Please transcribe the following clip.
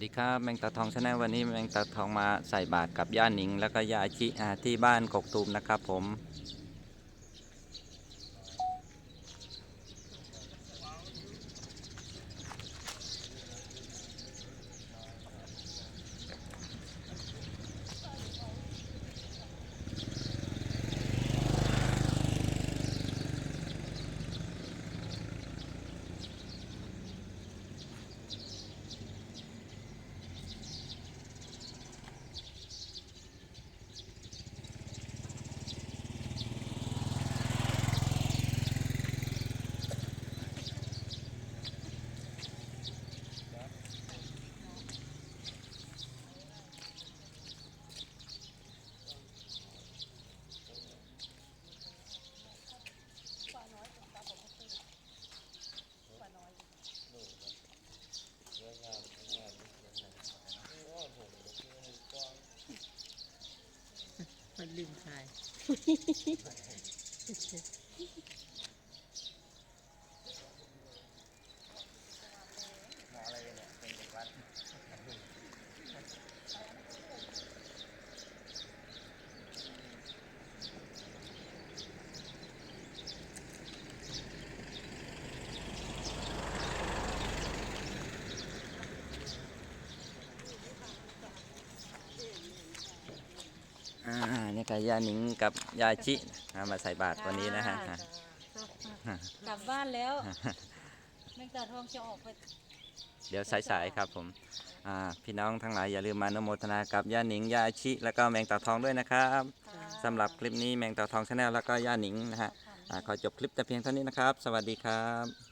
สดีครับแมงตาทองชาแนลวันนี้แมงตาทองมาใส่บาตรกับย่าหนิง แล้วก็ย่าอาชิอ่ที่บ้านกกตูมนะครับผม มันลืมท อ่านี่ก็ย่าหนิงกับย่าอาชิอ่ามาใส่บาตรวันนี้นะฮะอ่ากลับบ้านแล้วแมงตาทองจะออกไปเดี๋ยวสายๆครับผมอ่าพี่น้องทั้งหลายอย่าลืมมาอนุโมทนากับย่าหนิงย่าอาชิแล้วก็แมงตาทองด้วยนะครับสำหรับคลิปนี้แมงตาทองชาแนลแล้วก็ย่าหนิงนะฮะอ่าขอจบคลิปแต่เพียงเท่านี้นะครับ สวัสดีครับ